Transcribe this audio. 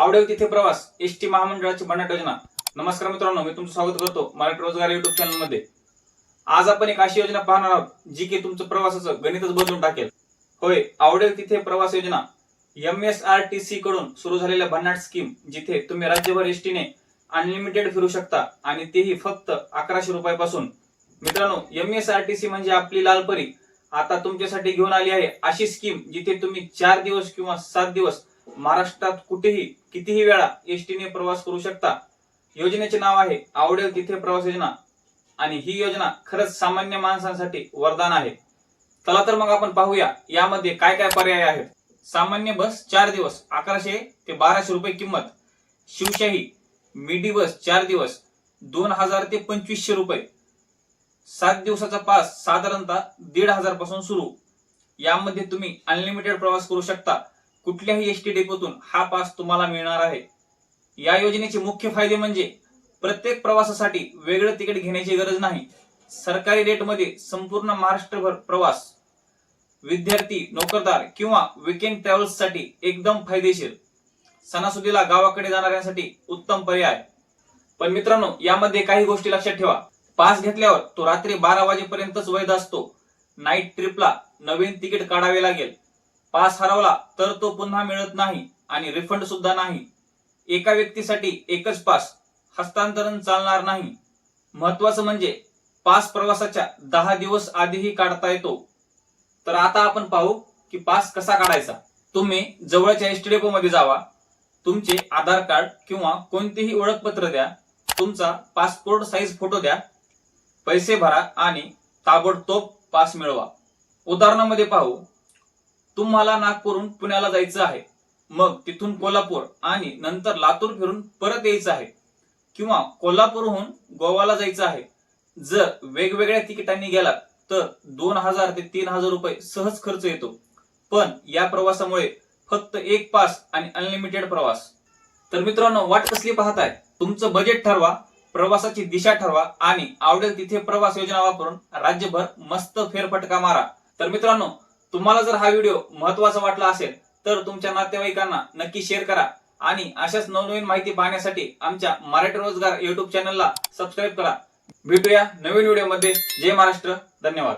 आवडेल तिथे प्रवास. एस टी महामंडळाची भन्नाट योजना. नमस्कार मित्रांनो मी तुमचं स्वागत करतो मराठी रोजगार युट्यूब चॅनलमध्ये. आज आपण एक अशी योजना पाहणार आहोत जी की तुमचं प्रवासाचं गणितच बदलून टाकेल. होय आवडेल तिथे प्रवास योजना. M S R T C कडून सुरू झालेल्या भन्नाट स्कीम जिथे तुम्ही राज्यभर एसटीने अनलिमिटेड फिरू शकता आणि तेही फक्त अकराशे रुपयापासून. मित्रांनो M S R T C म्हणजे आपली लालपरी. आता तुमच्यासाठी घेऊन आली आहे अशी स्कीम जिथे तुम्ही चार दिवस किंवा सात दिवस महाराष्ट्रात कुठेही कितीही वेळा एस टीने प्रवास करू शकता योजनेचे नाव आहे आवडेल तिथे प्रवास योजना. आणि ही योजना खरंच सामान्य माणसांसाठी वरदान आहे. चला तर मग आपण पाहूया यामध्ये काय काय पर्याय आहेत. सामान्य बस चार दिवस अकराशे ते बाराशे रुपये किंमत. शिवशाही मिडी बस चार दिवस दोन हजार ते पंचवीसशे रुपये. सात दिवसाचा पास साधारणतः दीड हजारपासून सुरू. यामध्ये तुम्ही अनलिमिटेड प्रवास करू शकता. कुठल्याही एस टी डेपोतून हा पास तुम्हाला मिळणार आहे. या योजनेचे मुख्य फायदे म्हणजे प्रत्येक प्रवासासाठी वेगळं तिकीट घेण्याची गरज नाही. सरकारी रेटमध्ये संपूर्ण महाराष्ट्रभर प्रवास विद्यार्थी नोकरदार किंवा विकेंड ट्रॅव्हल्ससाठी एकदम फायदेशीर. सणासुदीला गावाकडे जाणाऱ्यांसाठी उत्तम पर्याय. पण मित्रांनो यामध्ये काही गोष्टी लक्षात ठेवा. पास घेतल्यावर तो रात्री बारा वाजेपर्यंतच वैध असतो. नाईट ट्रिपला नवीन तिकीट काढावे लागेल. पास हरवला तर तो पुन्हा मिळत नाही आणि रिफंड सुद्धा नाही. एका व्यक्तीसाठी एकच पास हस्तांतरण चालणार नाही. महत्वाचं म्हणजे पास प्रवासाच्या दहा दिवस आधीही काढता येतो. तर आता आपण पाहू की पास कसा काढायचा. तुम्ही जवळच्या एस टी मध्ये जावा. तुमचे आधार कार्ड किंवा कोणतेही ओळखपत्र द्या. तुमचा पासपोर्ट साईज फोटो द्या. पैसे भरा आणि ताबडतोब पास मिळवा. उदाहरणामध्ये पाहू तुम्हाला नागपूरहून पुण्याला जायचं आहे. मग तिथून कोल्हापूर आणि नंतर लातूर फिरून परत यायचं आहे. किंवा कोल्हापूरहून गोवाला जायचं आहे. जर वेगवेगळ्या तिकिटांनी गेलात तर दोन हजार ते तीन हजार रुपये सहज खर्च येतो. पण या प्रवासामुळे फक्त एक पास आणि अनलिमिटेड प्रवास. तर मित्रांनो वाट कसली पाहताय? तुमचं बजेट ठरवा प्रवासाची दिशा ठरवा आणि आवडेल तिथे प्रवास योजना वापरून राज्यभर मस्त फेरफटका मारा. तर मित्रांनो तुम्हाला जर हा व्हिडिओ महत्त्वाचा वाटला असेल तर तुमच्या नातेवाईकांना नक्की शेअर करा. आणि अशाच नवनवीन माहिती पाहण्यासाठी आमच्या मराठी रोजगार युट्यूब चॅनलला सबस्क्राईब करा. भेटूया नवीन व्हिडिओमध्ये जय महाराष्ट्र. धन्यवाद.